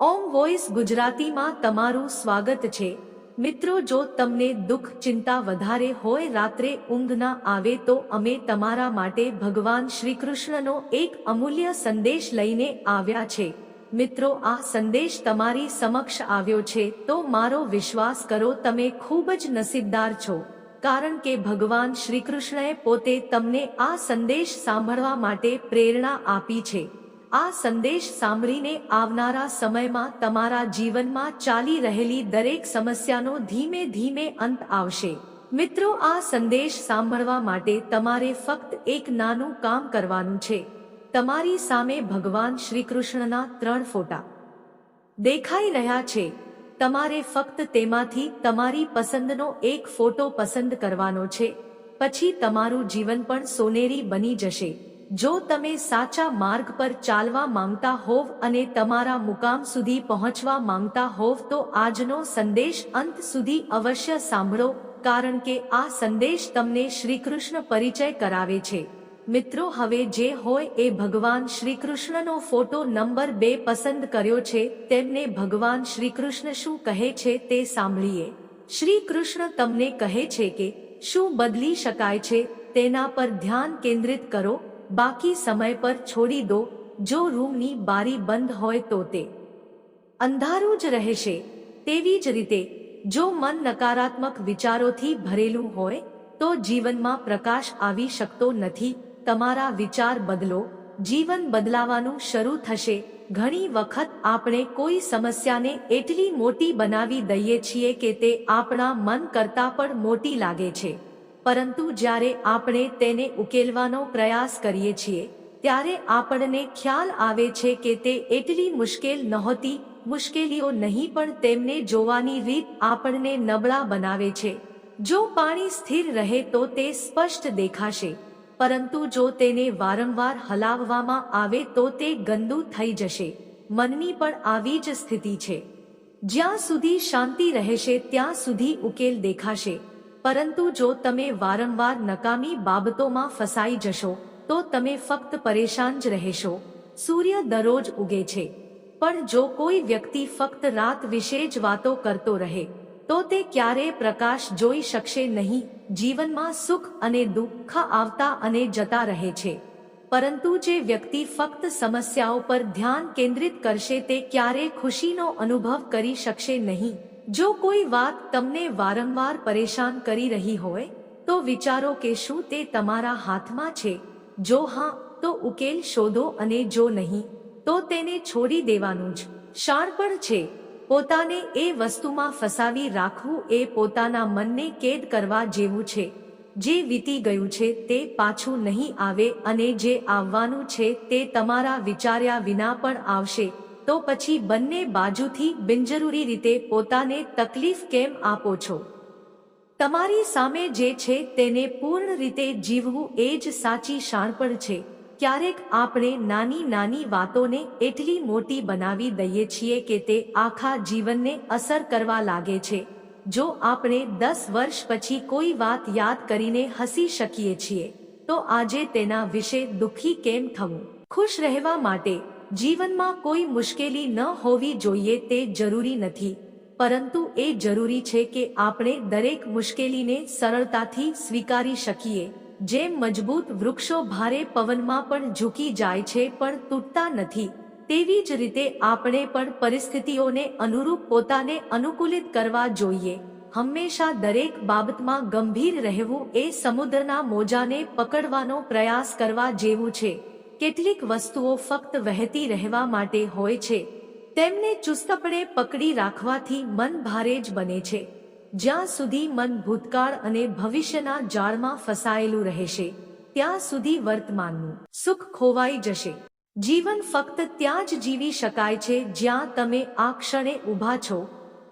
ઓમ voice ગુજરાતીમાં તમારું સ્વાગત છે. મિત્રો, જો તમને દુઃખ, ચિંતા વધારે હોય, રાત્રે ઊંઘ ના આવે તો અમે તમારા માટે ભગવાન શ્રી કૃષ્ણનો એક અમૂલ્ય સંદેશ લઈને આવ્યા છે. મિત્રો, આ સંદેશ તમારી સમક્ષ આવ્યો છે, તો મારો વિશ્વાસ કરો, તમે ખૂબ જ નસીબદાર છો. કારણ કે ભગવાન શ્રી કૃષ્ણએ પોતે તમને આ સંદેશ સાંભળવા માટે પ્રેરણા આપી છે. આ સંદેશ સાંભળીને આવનારા સમયમાં તમારા જીવનમાં ચાલી રહેલી દરેક સમસ્યાનો ધીમે ધીમે અંત આવશે. મિત્રો, આ સંદેશ સાંભળવા માટે તમારે ફક્ત એક નાનું કામ કરવાનું છે. તમારી સામે ભગવાન શ્રી કૃષ્ણના ત્રણ ફોટા. દેખાઈ રહ્યા છે. તમારે ફક્ત તેમાંથી તમારી પસંદનો એક ફોટો પસંદ કરવાનો છે. પછી તમારું જીવન પણ સોનેરી બની જશે. જો તમે સાચા માર્ગ પર ચાલવા માંગતા હોવ અને તમારા મુકામ સુધી પહોંચવા માંગતા હોવ તો આજનો સંદેશ અંત સુધી અવશ્ય સાંભળો, કારણ કે આ સંદેશ તમને શ્રીકૃષ્ણ પરિચય કરાવે છે. મિત્રો, હવે જે હોય એ ભગવાન શ્રીકૃષ્ણનો ફોટો નંબર બે પસંદ કર્યો છે, તેમને ભગવાન શ્રીકૃષ્ણ શું કહે છે તે સાંભળીએ. શ્રી કૃષ્ણ તમને કહે છે કે, શું બદલી શકાય છે? તેના પર ધ્યાન કેન્દ્રિત કરો બાકી સમય પર છોડી દો, જો રૂમની બારી બંધ હોય તો તે. અંધારું જ રહેશે, તેવી જ રીતે, જો મન નકારાત્મક વિચારોથી ભરેલું હોય, તો જીવનમાં પ્રકાશ આવી શકતો નથી, તમારા વિચાર બદલો, જીવન બદલાવાનું શરૂ થશે, ઘણી વખત આપણે કોઈ સમસ્યાને એટલી મોટી બનાવી દઈએ છીએ કે તે આપણા મન કરતાં પણ મોટી લાગે છે. પરંતુ જ્યારે આપણે તેને ઉકેલવાનો પ્રયાસ કરીએ છીએ, ત્યારે આપણને ખ્યાલ આવે છે કે તે એટલી મુશ્કેલ નહોતી, મુશ્કેલીઓ નહીં પણ તેમને જોવાની રીત આપણને નબળા બનાવે છે. જો પાણી સ્થિર રહે તો તે સ્પષ્ટ દેખાશે, પરંતુ જો તેને વારંવાર હલાવવામાં આવે તો તે ગંદુ થઈ જશે. મનની પણ આવી જ સ્થિતિ છે. જ્યાં સુધી શાંતિ રહેશે ત્યાં સુધી ઉકેલ દેખાશે. પરંતુ જો તમે વારંવાર નકામી બાબતોમાં ફસાઈ જશો, તો તમે ફક્ત પરેશાન જ રહેશો. સૂર્ય દરરોજ ઉગે છે. પણ જો કોઈ વ્યક્તિ ફક્ત રાત વિશે જ વાતો કરતો રહે, તો તે ક્યારેય પ્રકાશ જોઈ શકશે નહીં, જીવનમાં સુખ અને દુઃખ આવતા અને જતા રહે છે. પરંતુ જે વ્યક્તિ ફક્ત સમસ્યાઓ પર ધ્યાન કેન્દ્રિત કરશે તે ક્યારેય ખુશીનો અનુભવ કરી શકશે નહીં. જો કોઈ વાત તમને વારંવાર પરેશાન કરી રહી હોય, તો વિચારો કે શું તે તમારા હાથમાં છે. જો હા, તો ઉકેલ શોધો અને જો નહીં, તો તેને છોડી દેવાનું જ. શાણપણ છે. પોતાને એ વસ્તુમાં ફસાવી રાખવું એ પોતાના મનને કેદ કરવા જેવું છે. જે વીતી ગયું છે તે પાછું નહીં આવે અને જે આવવાનું છે તે તમારા વિચાર્યા વિના પણ આવશે. તો પછી બંને બાજુથી બિનજરૂરી રીતે પોતાને તકલીફ કેમ આપો છો? તમારી સામે જે છે તેને પૂર્ણ રીતે જીવવું એ જ સાચી શાણપણ છે. ક્યારેક આપણે નાની નાની વાતોને એટલી મોટી બનાવી દઈએ છીએ કે તે આખા જીવનને અસર કરવા લાગે છે. જો આપણે દસ વર્ષ પછી કોઈ વાત યાદ કરીને હસી શકીએ છીએ, તો આજે તેના વિશે દુઃખી કેમ થવું? ખુશ રહેવા માટે જીવનમાં કોઈ મુશ્કેલી ન હોવી જોઈએ તે જરૂરી નથી. પરંતુ એ જરૂરી છે કે આપણે દરેક મુશ્કેલીને સરળતાથી સ્વીકારી શકીએ. જેમ મજબૂત વૃક્ષો ભારે પવનમાં પણ ઝૂકી જાય છે પણ તૂટતા નથી. તેવી જ રીતે આપણે પણ પરિસ્થિતિઓને અનુરૂપ પોતાને અનુકૂલિત કરવા જોઈએ. હંમેશા દરેક બાબતમાં ગંભીર રહેવું એ સમુદ્રના મોજાને પકડવાનો પ્રયાસ કરવા જેવું છે. કેટલીક વસ્તુઓ ફક્ત વહેતી રહેવા માટે હોય છે. તેમને ચુસ્તપણે પકડી રાખવાથી મન ભારે જ બને છે. જ્યાં સુધી મન ભૂતકાળ અને ભવિષ્યના જાળમાં ફસાયેલું રહેશે, ત્યાં સુધી વર્તમાનનું સુખ ખોવાઈ જશે. જીવન ફક્ત ત્યાં જ જીવી શકાય છે જ્યાં તમે આ ક્ષણે ઊભા છો.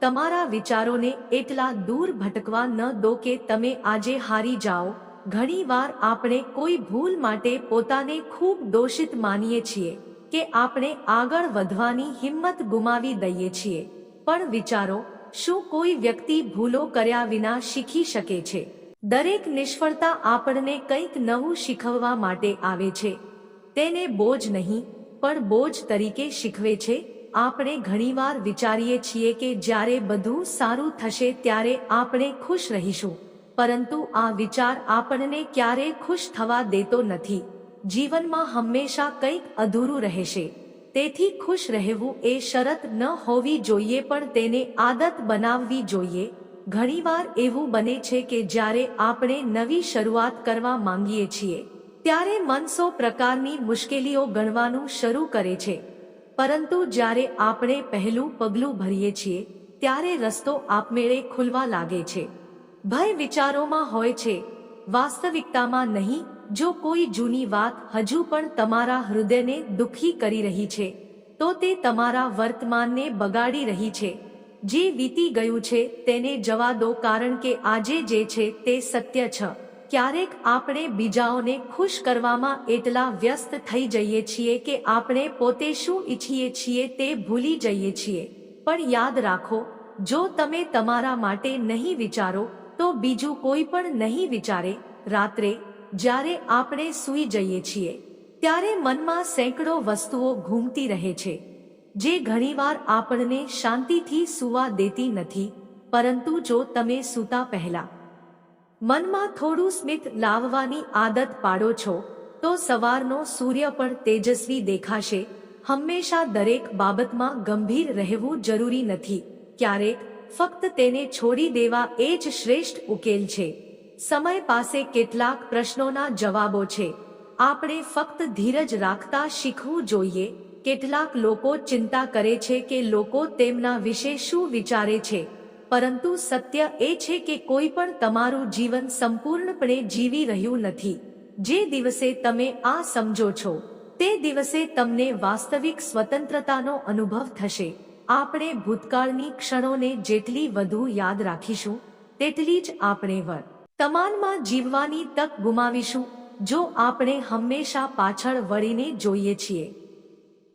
તમારા વિચારોને એટલા દૂર ભટકવા ન દો કે તમે આજે હારી જાઓ. ઘણીવાર આપણે કોઈ ભૂલ માટે પોતાને ખૂબ દોષિત માનીએ છીએ કે આપણે આગળ વધવાની હિંમત ગુમાવી દઈએ છીએ. પણ વિચારો, શું કોઈ વ્યક્તિ ભૂલો કર્યા વિના શીખી શકે છે? દરેક નિષ્ફળતા આપણને કંઈક નવું શીખવવા માટે આવે છે. તેને બોજ નહીં, પણ બોજ તરીકે શીખવે છે. આપણે ઘણીવાર વિચારીએ છીએ કે જ્યારે બધું સારું થશે ત્યારે આપણે ખુશ રહીશું. પરંતુ આ વિચાર આપણને ક્યારેય ખુશ થવા દેતો નથી. જીવનમાં હંમેશા કંઈક અધૂરું રહેશે. તેથી ખુશ રહેવું એ શરત ન હોવી જોઈએ પણ તેને આદત બનાવવી જોઈએ. ઘણીવાર એવું બને છે કે જ્યારે આપણે નવી શરૂઆત કરવા માંગીએ છીએ, ત્યારે મન સો પ્રકારની મુશ્કેલીઓ ગણવાનું શરૂ કરે છે. પરંતુ જ્યારે આપણે પહેલું પગલું ભરીએ છીએ, ત્યારે રસ્તો આપમેળે ખુલવા લાગે છે. ભય વિચારોમાં હોય છે. વાસ્તવિકતામાં નહીં, જો કોઈ જૂની વાત હજુ પણ તમારા હૃદયને દુઃખી કરી રહી છે, તો તે તમારા વર્તમાનને બગાડી રહી છે. જે વીતી ગયું છે તેને જવા દો કારણ કે આજે જે છે તે સત્ય છે. ક્યારેક આપણે બીજાઓને ખુશ કરવામાં એટલા વ્યસ્ત થઈ જઈએ છીએ કે આપણે પોતે શું ઈચ્છીએ છીએ તે ભૂલી જઈએ છીએ. પણ યાદ રાખો, જો તમે તમારા માટે નહીં વિચારો તો બીજું કોઈ પણ નહીં વિચારે, રાત્રે જ્યારે આપણે સૂઈ જઈએ છીએ, ત્યારે મનમાં સેંકડો વસ્તુઓ ઘૂમતી રહે છે, જે ઘણીવાર આપણને શાંતિથી સૂવા દેતી નથી, પરંતુ જો તમે સૂતા પહેલા મનમાં થોડું સ્મિત લાવવાની આદત પાડો છો, તો સવારનો સૂર્ય પણ તેજસ્વી દેખાશે. હંમેશા દરેક બાબતમાં ગંભીર રહેવું જરૂરી નથી. ક્યારેક ફક્ત તેને છોડી દેવા એ જ શ્રેષ્ઠ ઉકેલ છે. સમય પાસે કેટલાક પ્રશ્નોના જવાબો છે. આપણે ફક્ત ધીરજ રાખતા શીખવું જોઈએ. કેટલાક લોકો ચિંતા કરે છે કે લોકો તેમના વિશે શું વિચારે છે. પરંતુ સત્ય એ છે કે કોઈ પણ તમારું જીવન સંપૂર્ણપણે જીવી રહ્યું નથી. જે દિવસે તમે આ સમજો છો, તે દિવસે તમને વાસ્તવિક સ્વતંત્રતાનો અનુભવ થશે. આપણે ભૂતકાળની ક્ષણોને જેટલી વધુ યાદ રાખીશું, તેટલી જ આપણે વર તમામમાં જીવવાની તક ગુમાવીશું, જો આપણે હંમેશા પાછળ વળીને જોઈએ છીએ.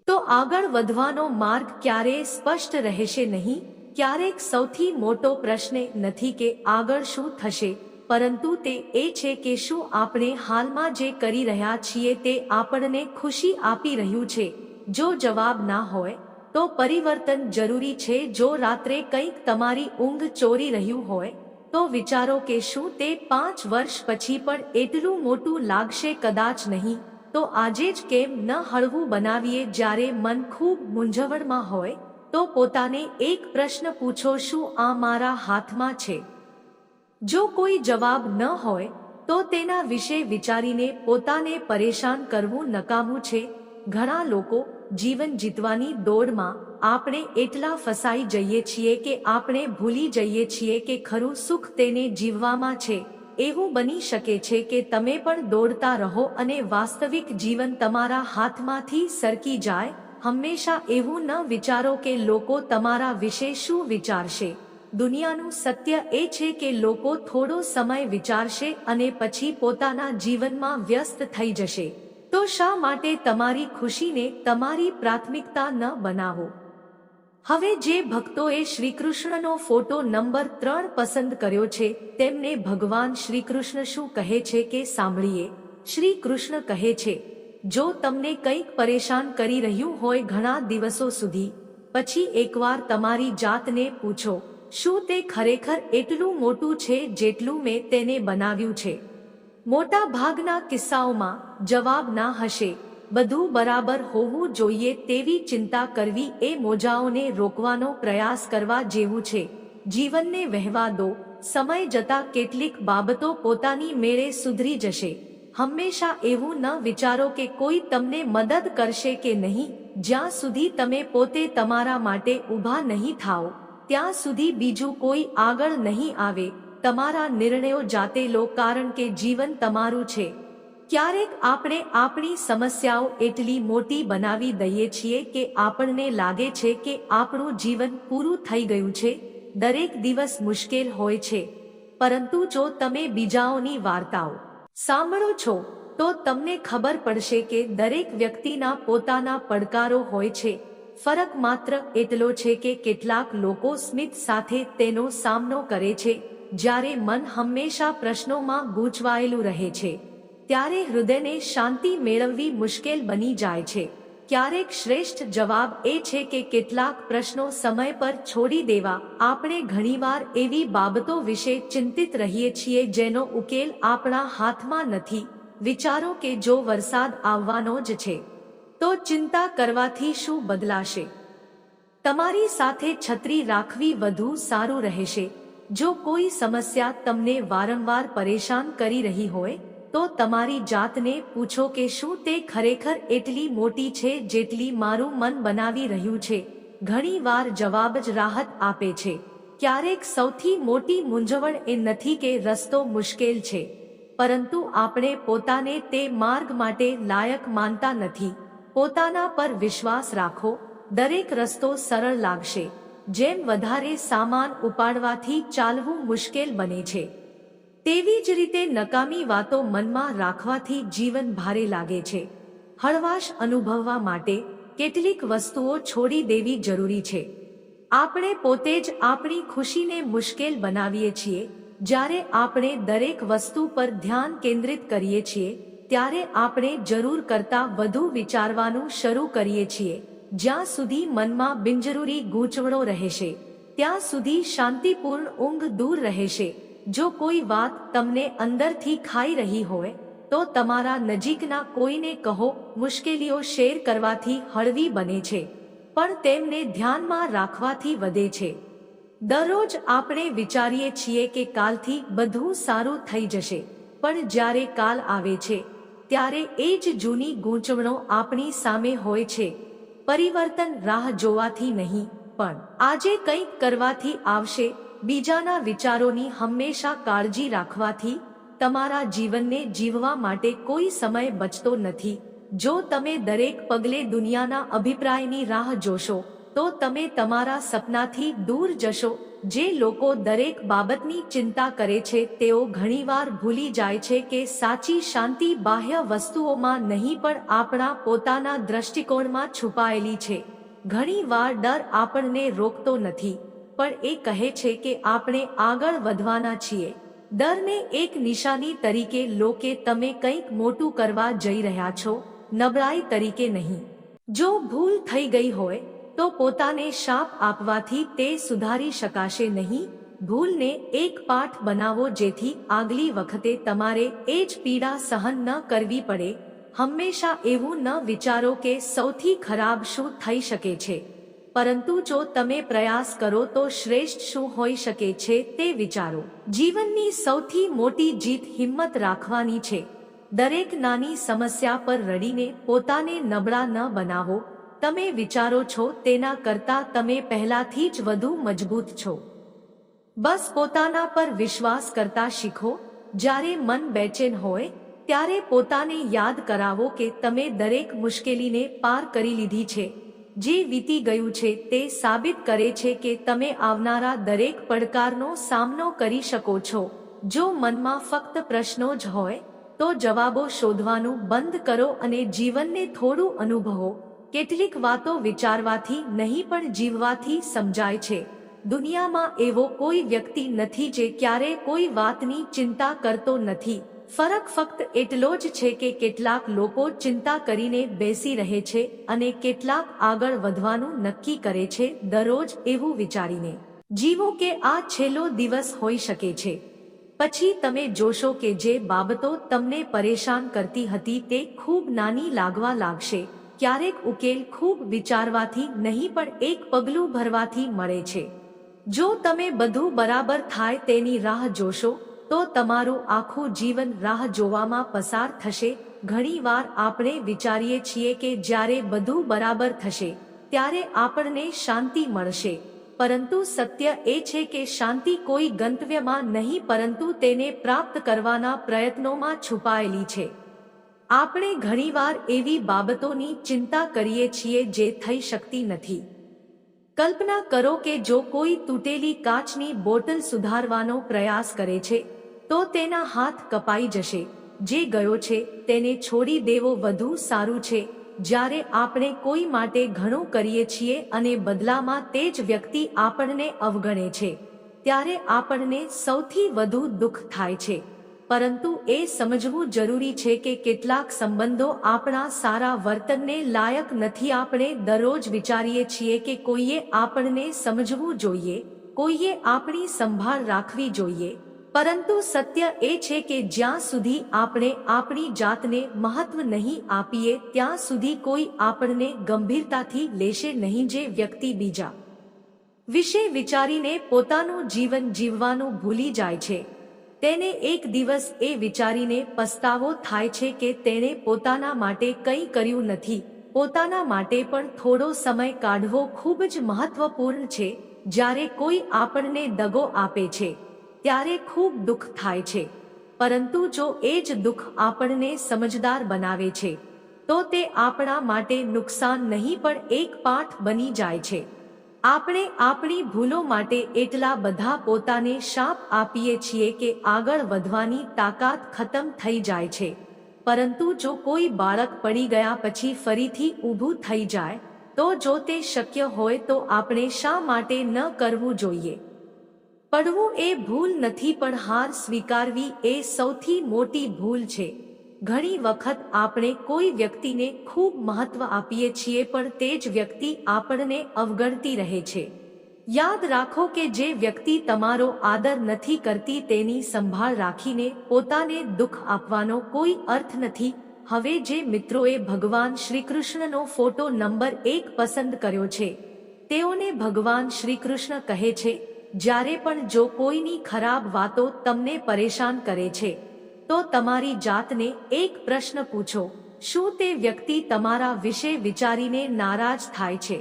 તો આગળ વધવાનો માર્ગ ક્યારેય સ્પષ્ટ રહેશે નહીં? ક્યારેક સૌથી મોટો પ્રશ્ન નથી કે આગળ શું થશે, પરંતુ તે એ છે કે શું આપણે હાલમાં જે કરી રહ્યા છીએ તે આપણને ખુશી આપી રહ્યું છે. જો જવાબ ના હોય તો પરિવર્તન જરૂરી છે જો રાત્રે કંઈક તમારી ઊંઘ ચોરી રહ્યું હોય, તો વિચારો કે શું તે પાંચ વર્ષ પછી પણ એટલું મોટું લાગશે કદાચ નહીં. તો આજે જ કેમ ન હળવું બનાવીએ જ્યારે મન ખૂબ મૂંઝવણમાં હોય, તો પોતાને એક પ્રશ્ન પૂછો શું આ મારા હાથમાં છે? જો કોઈ જવાબ ન હોય, તો તેના વિશે વિચારીને પોતાને પરેશાન કરવું નકામું છે. ઘણા લોકો જીવન જીતવાની દોડમાં આપણે એટલા ફસાઈ જઈએ છીએ કે આપણે ભૂલી જઈએ છીએ કે ખરું સુખ તેને જીવવામાં છે. એવું બની શકે છે કે તમે પણ દોડતા રહો અને વાસ્તવિક જીવન તમારા હાથમાંથી સરકી જાય. હંમેશા એવું ન વિચારો કે લોકો તમારા વિશે શું વિચારશે. દુનિયાનું સત્ય એ છે કે લોકો થોડો સમય વિચારશે અને પછી પોતાના જીવનમાં વ્યસ્ત થઈ જશે. તો શા માટે તમારી ખુશીને તમારી પ્રાથમિકતા ન બનાવો? હવે જે ભક્તોએ શ્રીકૃષ્ણનો ફોટો નંબર ત્રણ પસંદ કર્યો છે, તેમને ભગવાન શ્રીકૃષ્ણ શું કહે છે કે સાંભળીએ? શ્રી કૃષ્ણ કહે છે, જો તમને કંઈક પરેશાન કરી રહ્યું હોય ઘણા દિવસો સુધી, પછી એકવાર તમારી જાતને પૂછો, શું તે ખરેખર એટલું મોટું છે જેટલું મેં તેને બનાવ્યું છે? મોટા ભાગના કિસ્સાઓમાં જવાબ ના હશે. બધું બરાબર હોવું જોઈએ તેવી ચિંતા કરવી એ મોજાઓને રોકવાનો પ્રયાસ કરવા જેવું છે. જીવનને વહેવા દો. સમય જતા કેટલીક બાબતો પોતાની મેળે સુધરી જશે. હંમેશા એવું ન વિચારો કે કોઈ તમને મદદ કરશે કે નહીં. જ્યાં સુધી તમે પોતે તમારા માટે ઊભા નહીં થાઓ, ત્યાં સુધી બીજું કોઈ આગળ નહીં આવે. તમારા નિર્ણયો જાતે લો કારણ કે જીવન તમારું છે. ક્યારેક આપણે આપણી સમસ્યાઓ એટલી મોટી બનાવી દઈએ છીએ કે આપણને લાગે છે કે આપણું જીવન પૂરું થઈ ગયું છે. દરેક દિવસ મુશ્કેલ હોય છે. પરંતુ જો તમે બીજાઓની વાર્તાઓ સાંભળો છો, તો તમને ખબર પડશે કે દરેક વ્યક્તિના પોતાના પડકારો હોય છે. ફરક માત્ર એટલો છે કે કેટલાક લોકો સ્મિત સાથે તેનો સામનો કરે છે. જ્યારે મન હંમેશા પ્રશ્નોમાં ગૂંચવાયેલું રહે છે, ત્યારે હૃદયને શાંતિ મેળવવી મુશ્કેલ બની જાય છે. ક્યારેક શ્રેષ્ઠ જવાબ એ છે કે કેટલાક પ્રશ્નો સમય પર છોડી દેવા. આપણે ઘણીવાર એવી બાબતો વિશે ચિંતિત રહીએ છીએ જેનો ઉકેલ આપણા હાથમાં નથી. વિચારો કે જો વરસાદ આવવાનો જ છે, તો ચિંતા કરવાથી શું બદલાશે? તમારી સાથે છત્રી રાખવી વધુ સારું રહેશે. જો કોઈ સમસ્યા તમને વારંવાર પરેશાન કરી રહી હોય, તો તમારી જાતને પૂછો કે શું તે ખરેખર એટલી મોટી છે જેટલી મારું મન બનાવી રહ્યું છે. ઘણીવાર જવાબ જ રાહત આપે છે. ક્યારેક સૌથી મોટી મૂંઝવણ એ નથી કે રસ્તો મુશ્કેલ છે. પરંતુ આપણે પોતાને તે માર્ગ માટે લાયક માનતા નથી. પોતાના પર વિશ્વાસ રાખો. દરેક રસ્તો સરળ લાગશે. જેમ વધારે સામાન ઉપાડવાથી ચાલવું મુશ્કેલ બને છે. તેવી જ રીતે નકામી વાતો મનમાં રાખવાથી જીવન ભારે લાગે છે. હળવાશ અનુભવવા માટે કેટલીક વસ્તુઓ છોડી દેવી જરૂરી છે. આપણે પોતે જ આપણી ખુશીને મુશ્કેલ બનાવીએ છીએ. જ્યારે આપણે દરેક વસ્તુ પર ધ્યાન કેન્દ્રિત કરીએ છીએ, ત્યારે આપણે જરૂર કરતાં વધુ વિચારવાનું શરૂ કરીએ છીએ. જ્યાં સુધી મનમાં બિનજરૂરી ગૂંચવણો રહેશે, ત્યાં સુધી શાંતિપૂર્ણ ઊંઘ દૂર રહેશે. જો કોઈ વાત તમને અંદરથી ખાઈ રહી હોય, તો તમારા નજીકના કોઈને કહો, મુશ્કેલીઓ શેર કરવાથી હળવી બને છે, પણ તેમને ધ્યાનમાં રાખવાથી વધે છે. દરરોજ આપણે વિચારીએ છીએ કે કાલથી બધું સારું થઈ જશે, પણ જ્યારે કાલ આવે છે, ત્યારે એ જ જૂની ગૂંચવણો આપણી સામે હોય છે. પરિવર્તન રાહ જોવાથી નહીં, પણ આજે કંઈક કરવાથી આવશે, બીજાના વિચારોની હંમેશા કાળજી રાખવાથી તમારા જીવનને જીવવા માટે કોઈ સમય બચતો નથી. જો તમે દરેક પગલે દુનિયાના અભિપ્રાયની રાહ જોશો, તો તમે તમારા સપનાથી દૂર જશો. જે લોકો દરેક બાબતની ચિંતા કરે છે, તેઓ ઘણીવાર ભૂલી જાય છે કે સાચી શાંતિ બાહ્ય વસ્તુઓમાં નહીં પણ આપણા પોતાના દ્રષ્ટિકોણમાં છુપાયેલી છે. ઘણીવાર ડર આપણને રોકતો નથી, પણ એ કહે છે કે આપણે આગળ વધવાના છીએ. ડરને એક નિશાની તરીકે લોકે તમે કંઈક મોટું કરવા જઈ રહ્યા છો, નબળાઈ તરીકે નહીં. જો ભૂલ થઈ ગઈ હોય તો પોતાને શાપ આપવાથી તે સુધારી શકાશે નહીં. ભૂલને એક પાઠ બનાવો જેથી આગલી વખતે તમારે એ જ પીડા સહન ન કરવી પડે. હંમેશા એવું ન વિચારો કે સૌથી ખરાબ શું થઈ શકે છે. પરંતુ જો તમે પ્રયાસ કરો તો શ્રેષ્ઠ શું હોઈ શકે છે તે વિચારો. જીવનની સૌથી મોટી જીત હિંમત રાખવાની છે. દરેક નાની સમસ્યા પર રડીને પોતાને નબળા ન બનાવો. તમે વિચારો છો તેના કરતા તમે પહેલાથી જ વધુ મજબૂત છો. બસ પોતાના પર વિશ્વાસ કરતા શીખો, જ્યારે મન બેચેન હોય, ત્યારે પોતાને યાદ કરાવો કે તમે દરેક મુશ્કેલીને પાર કરી લીધી છે. જે વીતી ગયું છે તે સાબિત કરે છે કે તમે આવનારા દરેક પડકારનો સામનો કરી શકો છો. જો મનમાં ફક્ત પ્રશ્નો જ હોય, તો જવાબો શોધવાનું બંધ કરો અને જીવનને થોડું અનુભવો. કેટલીક વાતો વિચારવાથી નહીં પણ જીવવાથી સમજાય છે. દુનિયામાં એવો કોઈ વ્યક્તિ નથી જે ક્યારે કોઈ વાતની ચિંતા કરતો નથી. ફરક ફક્ત એટલો જ છે કે કેટલાક લોકો ચિંતા કરીને બેસી રહે છે અને કેટલાક આગળ વધવાનું નક્કી કરે છે દરરોજ એવું વિચારીને. જીવો કે આ છેલ્લો દિવસ હોઈ શકે છે. પછી તમે જોશો કે જે બાબતો તમને પરેશાન કરતી હતી તે ખૂબ નાની લાગવા લાગશે. ક્યારેક ઉકેલ ખૂબ વિચારવાથી નહીં પણ એક પગલું ભરવાથી મળે છે. જો તમે બધું બરાબર થાય તેની રાહ જોશો, તો તમારું આખું જીવન રાહ જોવામાં પસાર થશે. ઘણીવાર આપણે વિચારીએ છીએ કે જ્યારે બધું બરાબર થશે, ત્યારે આપણને શાંતિ મળશે. પરંતુ સત્ય એ છે કે શાંતિ કોઈ ગંતવ્યમાં નહીં પરંતુ તેને પ્રાપ્ત કરવાના પ્રયત્નોમાં છુપાયેલી છે. આપણે ઘણીવાર એવી બાબતોની ચિંતા કરીએ છીએ જે થઈ શકતી નથી. કલ્પના કરો કે જો કોઈ તૂટેલી કાચની બોટલ સુધારવાનો પ્રયાસ કરે છે, તો તેના હાથ કપાઈ જશે, જે ગયો છે, તેને છોડી દેવો વધુ સારું છે. જ્યારે આપણે કોઈ માટે ઘણું કરીએ છીએ અને બદલામાં તે જ વ્યક્તિ આપણને અવગણે છે, ત્યારે આપણને સૌથી વધુ દુઃખ થાય છે. પરંતુ એ સમજવું જરૂરી છે કે કેટલાક સંબંધો આપણા સારા વર્તનને લાયક નથી. આપણે દરરોજ વિચારીએ છીએ કે કોઈએ આપણને સમજવું જોઈએ, કોઈએ આપણી સંભાળ રાખવી જોઈએ. પરંતુ સત્ય એ છે કે જ્યાં સુધી આપણે આપણી જાતને મહત્વ નહીં આપીએ, ત્યાં સુધી કોઈ આપણને ગંભીરતાથી લેશે નહીં જે વ્યક્તિ બીજા વિશે વિચારીને પોતાનું જીવન જીવવાનું ભૂલી જાય છે. તેને એક દિવસ એ વિચારીને પસ્તાવો થાય છે કે તેણે પોતાના માટે કંઈ કર્યું નથી. પોતાના માટે પણ થોડો સમય કાઢવો ખૂબ જ મહત્વપૂર્ણ છે. જ્યારે કોઈ આપણને દગો આપે છે, ત્યારે ખૂબ દુઃખ થાય છે. પરંતુ જો એ જ દુઃખ આપણને સમજદાર બનાવે છે, તો તે આપણા માટે નુકસાન નહીં પણ એક પાઠ બની જાય છે. આપણે આપણી ભૂલો માટે એટલા બધા પોતાને શાપ આપીએ છીએ કે આગળ વધવાની તાકાત ખતમ થઈ જાય છે. પરંતુ જો કોઈ બાળક પડી ગયા પછી ફરીથી ઊભું થઈ જાય, તો જો તે શક્ય હોય તો આપણે શા માટે ન કરવું જોઈએ? પડવું એ ભૂલ નથી પણ હાર સ્વીકારવી એ સૌથી મોટી ભૂલ છે. ઘણી વખત આપણે કોઈ વ્યક્તિને ખૂબ મહત્વ આપીએ છીએ પણ તે જ વ્યક્તિ આપણને અવગણતી રહે છે. યાદ રાખો કે જે વ્યક્તિ તમારો આદર નથી કરતી તેની સંભાળ રાખીને પોતાને દુઃખ આપવાનો કોઈ અર્થ નથી. હવે જે મિત્રોએ ભગવાન શ્રીકૃષ્ણનો ફોટો નંબર એક પસંદ કર્યો છે, તેઓને ભગવાન શ્રીકૃષ્ણ કહે છે, જ્યારે પણ જો કોઈની ખરાબ વાતો તમને પરેશાન કરે છે તો તમારી જાતને એક પ્રશ્ન પૂછો, શું તે વ્યક્તિ તમારા વિશે વિચારીને નારાજ થાય છે?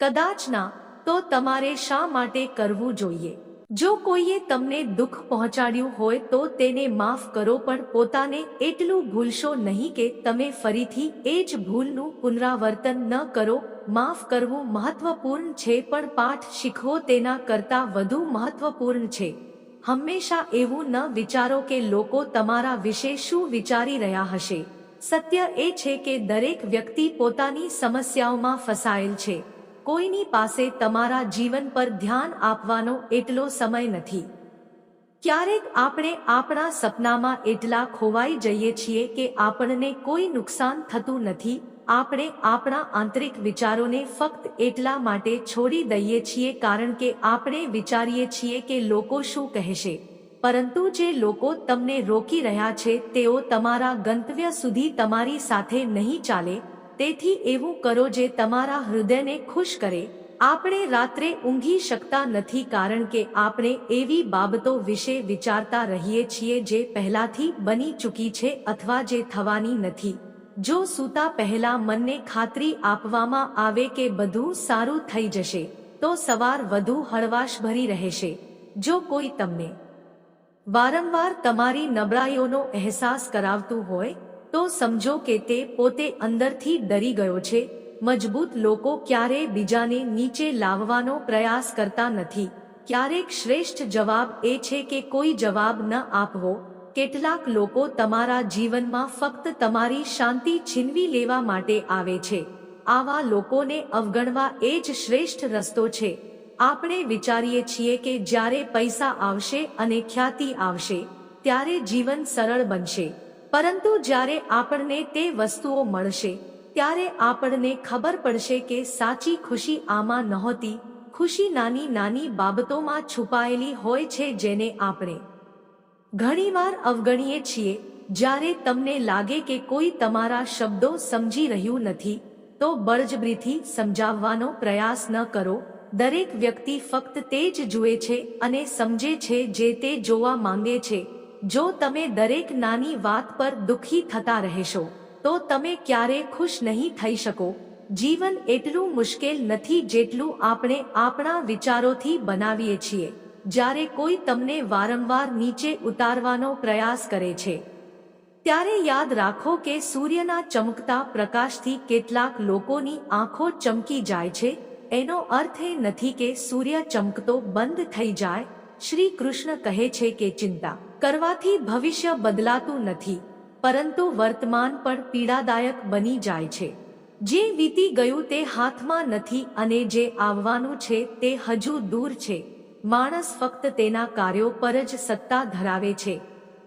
કદાચ ના, તો તમારે શા માટે કરવું જોઈએ? જો કોઈએ તમને દુઃખ પહોંચાડ્યું હોય તો તેને માફ કરો, પણ પોતાને એટલું ભૂલશો નહીં કે તમે ફરીથી એ જ ભૂલનું પુનરાવર્તન ન કરો. માફ કરવું મહત્વપૂર્ણ છે, પણ પાઠ શીખવો તેના કરતાં વધુ મહત્વપૂર્ણ છે. હંમેશા એવું ન વિચારો કે લોકો તમારા વિશે શું વિચારી રહ્યા હશે. સત્ય એ છે કે દરેક વ્યક્તિ પોતાની સમસ્યાઓમાં ફસાયેલ છે. કોઈની પાસે તમારા જીવન પર ધ્યાન આપવાનો એટલો સમય નથી. ક્યારેક આપણે આપણા સપનામાં એટલા ખોવાઈ જઈએ છીએ કે આપણને કોઈ નુકસાન થતું નથી આપણે આપણા આંતરિક વિચારોને ફક્ત એટલા માટે છોડી દઈએ છીએ કારણ કે આપણે વિચારીએ છીએ કે લોકો શું કહેશે. પરંતુ જે લોકો તમને રોકી રહ્યા છે, તેઓ તમારા ગંતવ્ય સુધી તમારી સાથે નહીં ચાલે. તેથી એવું કરો જે તમારા હૃદયને ખુશ કરે. આપણે રાત્રે ઊંઘી શકતા નથી કારણ કે આપણે એવી બાબતો વિશે વિચારતા રહીએ છીએ જે પહેલાથી બની ચૂકી છે અથવા જે થવાની નથી. જો સૂતા પહેલા મનને ખાતરી આપવામાં આવે કે બધું સારું થઈ જશે, તો સવાર વધુ હળવાશભરી રહેશે. જો કોઈ તમને વારંવાર તમારી નબળાઈઓનો અહેસાસ કરાવતું હોય, તો સમજો કે તે પોતે અંદરથી ડરી ગયો છે. મજબૂત લોકો ક્યારે બીજાને નીચે લાવવાનો પ્રયાસ કરતા નથી. ક્યારેક શ્રેષ્ઠ જવાબ એ છે કે કોઈ જવાબ ન આપવો કેટલાક લોકો તમારા જીવનમાં ફક્ત તમારી શાંતિ છીનવી લેવા માટે આવે છે. આવા લોકોને અવગણવા એ જ શ્રેષ્ઠ રસ્તો છે. આપણે વિચારીએ છીએ કે જ્યારે પૈસા આવશે અને ખ્યાતિ આવશે, ત્યારે જીવન સરળ બનશે. પરંતુ જ્યારે આપણને તે વસ્તુઓ મળશે, ત્યારે આપણને ખબર પડશે કે સાચી ખુશી આમાં નહોતી. ખુશી નાની નાની બાબતોમાં છુપાયેલી હોય છે જેને આપણે ઘણીવાર અવગણીએ છીએ, જ્યારે તમને લાગે કે કોઈ તમારા શબ્દો સમજી રહ્યું નથી, તો બળજબરીથી સમજાવવાનો પ્રયાસ ન કરો. દરેક વ્યક્તિ ફક્ત તે જ જુએ છે અને સમજે છે જે તે જોવા માંગે છે. જો તમે દરેક નાની વાત પર દુઃખી થતા રહેશો, તો તમે ક્યારે ખુશ નહીં થઈ શકો. જીવન એટલું મુશ્કેલ નથી જેટલું આપણે આપણા વિચારોથી બનાવીએ છીએ. જ્યારે કોઈ તમને વારંવાર નીચે ઉતારવાનો પ્રયાસ કરે છે. ત્યારે યાદ રાખો કે સૂર્યના ચમકતા પ્રકાશથી કેટલાક લોકોની આંખો ચમકી જાય છે. એનો અર્થ એ નથી કે સૂર્ય ચમકતો બંધ થઈ જાય. શ્રી કૃષ્ણ કહે છે કે ચિંતા કરવાથી ભવિષ્ય બદલાતું નથી. પરંતુ વર્તમાન પણ પીડાદાયક બની જાય છે. જે વીતી ગયું તે હાથમાં નથી અને જે આવવાનું છે તે હજુ દૂર છે. માણસ ફક્ત તેના કાર્યો પર જ સત્તા ધરાવે છે.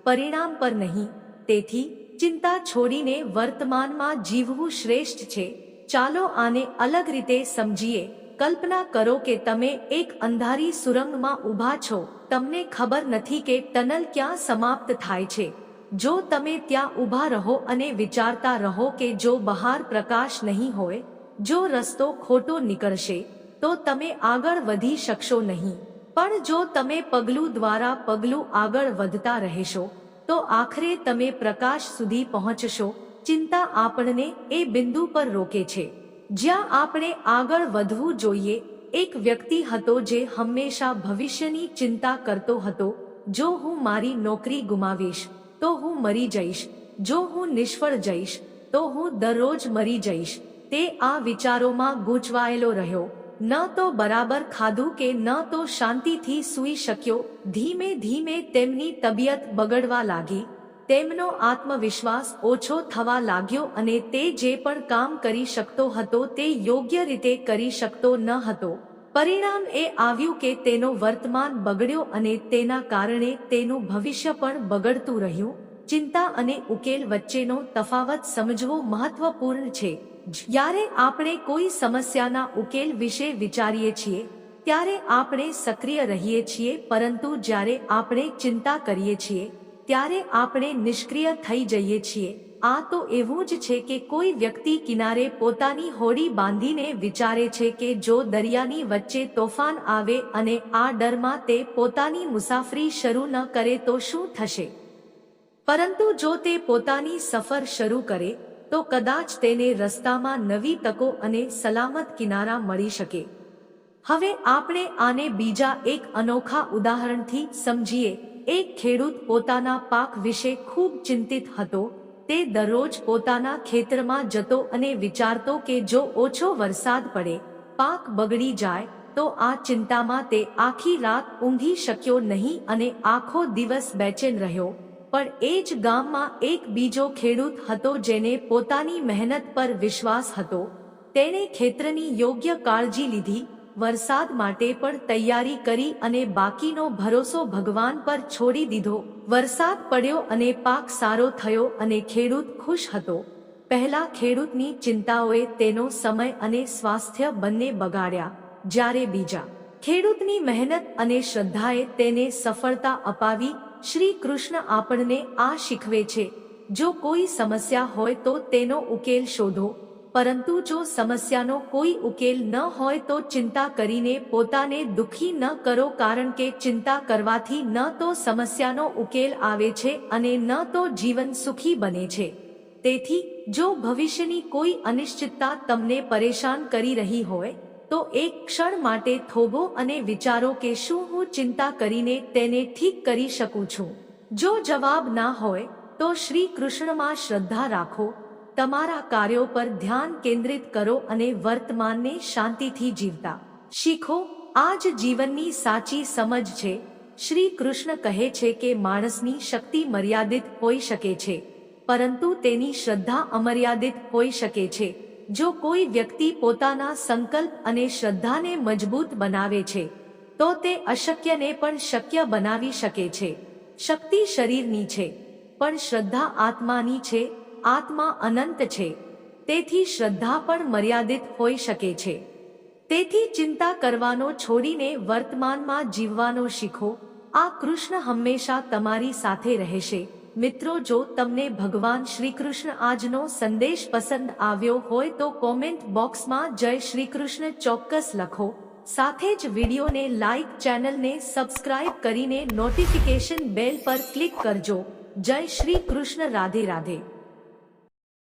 પરિણામ પર નહીં, તેથી ચિંતા છોડીને વર્તમાનમાં જીવવું શ્રેષ્ઠ છે. ચાલો આને અલગ રીતે સમજીએ. કલ્પના કરો કે તમે એક અંધારી સુરંગમાં ઊભા છો. તમને ખબર નથી કે ટનલ ક્યાં સમાપ્ત થાય છે. જો તમે ત્યાં ઊભા રહો અને વિચારતા રહો કે જો બહાર પ્રકાશ નહીં હોય, જો રસ્તો ખોટો નીકળશે, તો તમે આગળ વધી શકશો નહીં. પણ જો તમે પગલું દ્વારા પગલું આગળ વધતા રહેશો, તો આખરે તમે પ્રકાશ સુધી પહોંચશો. ચિંતા આપણને એ બિંદુ પર રોકે છે. જ્યાં આપણે આગળ વધવું જોઈએ, એક વ્યક્તિ હતો જે હંમેશા ભવિષ્યની ચિંતા કરતો હતો. જો હું મારી નોકરી ગુમાવીશ, તો હું મરી જઈશ. જો હું નિષ્ફળ જઈશ, તો હું દરરોજ મરી જઈશ. તે આ વિચારોમાં ગૂંચવાયેલો રહ્યો. ન તો બરાબર ખાધું કે ન તો શાંતિથી સૂઈ શક્યો, ધીમે ધીમે તેમની તબિયત બગડવા લાગી. તેમનો આત્મવિશ્વાસ ઓછો થવા લાગ્યો અને તે જે પણ કામ કરી શકતો હતો તે યોગ્ય રીતે કરી શકતો ન હતો. પરિણામ એ આવ્યું કે તેનો વર્તમાન બગડ્યો અને તેના કારણે તેનું ભવિષ્ય પણ બગડતું રહ્યું. ચિંતા અને ઉકેલ વચ્ચેનો તફાવત સમજવો મહત્વપૂર્ણ છે. જ્યારે આપણે કોઈ સમસ્યાના ઉકેલ વિશે વિચારીએ છીએ, ત્યારે આપણે સક્રિય રહીએ છીએ, પરંતુ જ્યારે આપણે ચિંતા કરીએ છીએ, ત્યારે આપણે નિષ્ક્રિય થઈ જઈએ છીએ. આ તો એવું જ છે કે કોઈ વ્યક્તિ કિનારે પોતાની હોડી બાંધીને વિચારે છે કે જો દરિયાની વચ્ચે તોફાન આવે અને આ ડરમાં તે પોતાની મુસાફરી શરૂ ન કરે તો શું થશે? પરંતુ જો તે પોતાની સફર શરૂ કરે તો કદાચ તેને રસ્તામાં નવી તકો અને સલામત કિનારા મળી શકે. હવે આપણે આને બીજા એક અનોખા ઉદાહરણથી સમજીએ. એક ખેડૂત પોતાના પાક વિશે ખૂબ ચિંતિત હતો. તે દરરોજ પોતાના ખેતરમાં જતો અને વિચારતો કે જો ઓછો વરસાદ પડે, પાક બગડી જાય, તો આ ચિંતામાં તે આખી રાત ઊંઘી શક્યો નહીં અને આખો દિવસ બેચેન રહ્યો. પણ એ જ ગામમાં એક બીજો ખેડૂત હતો જેને પોતાની મહેનત પર વિશ્વાસ હતો. તેણે ખેતરની યોગ્ય કાળજી લીધી, વરસાદ માટે પણ તૈયારી કરી અને બાકીનો ભરોસો ભગવાન પર છોડી દીધો. વરસાદ પડ્યો અને પાક સારો થયો અને ખેડૂત ખુશ હતો. પહેલા ખેડૂતની ચિંતાઓએ તેનો સમય અને સ્વાસ્થ્ય બંને બગાડ્યા, જ્યારે બીજા ખેડૂતની મહેનત અને શ્રદ્ધાએ તેને સફળતા અપાવી શ્રી કૃષ્ણ આપણને આ શીખવે છે. જો કોઈ સમસ્યા હોય તો તેનો ઉકેલ શોધો. પરંતુ જો સમસ્યાનો કોઈ ઉકેલ ન હોય તો ચિંતા કરીને પોતાને દુખી ન કરો કારણ કે ચિંતા કરવાથી ન તો સમસ્યાનો ઉકેલ આવે છે અને ન તો જીવન સુખી બને છે. તેથી, જો ભવિષ્યની કોઈ અનિશ્ચિતતા તમને પરેશાન કરી રહી હોય તો એક ક્ષણ માટે થોભો અને વિચારો કે શું હું ચિંતા કરીને તેને ઠીક કરી શકું છું. જો જવાબ ના હોય, તો શ્રી કૃષ્ણમાં શ્રદ્ધા રાખો, તમારા કાર્યો પર ધ્યાન કેન્દ્રિત કરો અને વર્તમાનને શાંતિથી જીવતા. શીખો આ જ જીવનની સાચી સમજ છે. શ્રી કૃષ્ણ કહે છે કે માણસની શક્તિ મર્યાદિત હોઈ શકે છે, પરંતુ તેની શ્રદ્ધા અમર્યાદિત હોઈ શકે છે. જો કોઈ વ્યક્તિ પોતાના સંકલ્પ અને શ્રદ્ધાને મજબૂત બનાવે છે, તો તે અશક્યને પણ શક્ય બનાવી શકે છે. શક્તિ શરીરની છે, પણ શ્રદ્ધા આત્માની છે, આત્મા અનંત છે. તેથી શ્રદ્ધા પણ મર્યાદિત હોઈ શકે છે. તેથી ચિંતા કરવાનો છોડીને વર્તમાનમાં જીવવાનો શીખો. આ કૃષ્ણ હંમેશા તમારી સાથે રહેશે. મિત્રો, જો તમને ભગવાન શ્રી કૃષ્ણ આજનો સંદેશ પસંદ આવ્યો હોય તો કોમેન્ટ બોક્સમાં જય શ્રી કૃષ્ણ ચોક્કસ લખો. સાથે જ વિડીયોને લાઇક ચેનલને સબસ્ક્રાઇબ કરીને નોટિફિકેશન બેલ પર ક્લિક કરજો. જય શ્રી કૃષ્ણ રાધે રાધે.